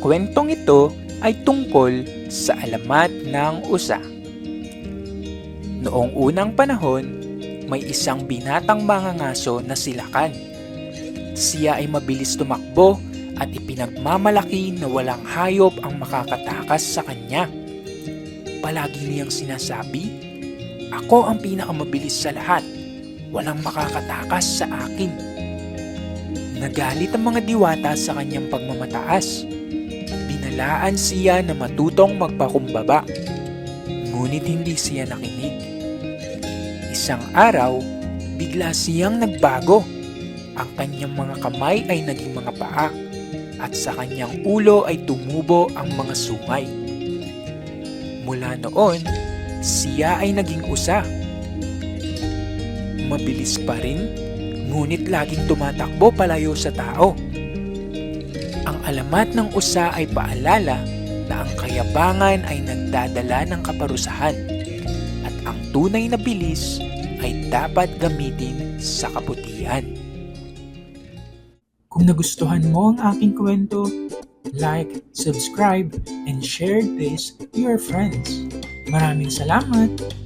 kwento ay tungkol sa alamat ng usa. Noong unang panahon, may isang binatang mangangaso na silakan. Siya ay mabilis tumakbo at ipinagmamalaki na walang hayop ang makakatakas sa kanya. Palagi niyang sinasabi, Ako ang pinakamabilis sa lahat. Walang makakatakas sa akin. Nagalit ang mga diwata sa kanyang pagmamataas. Binalaan siya na matutong magpakumbaba. Ngunit hindi siya nakinig. Isang araw, bigla siyang nagbago. Ang kanyang mga kamay ay naging mga paa at sa kanyang ulo ay tumubo ang mga sungay. Mula noon, siya ay naging usa. Mabilis pa rin, ngunit laging tumatakbo palayo sa tao. Alamat ng usa ay paalala na ang kayabangan ay nagdadala ng kaparusahan at ang tunay na bilis ay dapat gamitin sa kabutihan. Kung nagustuhan mo ang aking kwento, like, subscribe, and share this to your friends. Maraming salamat!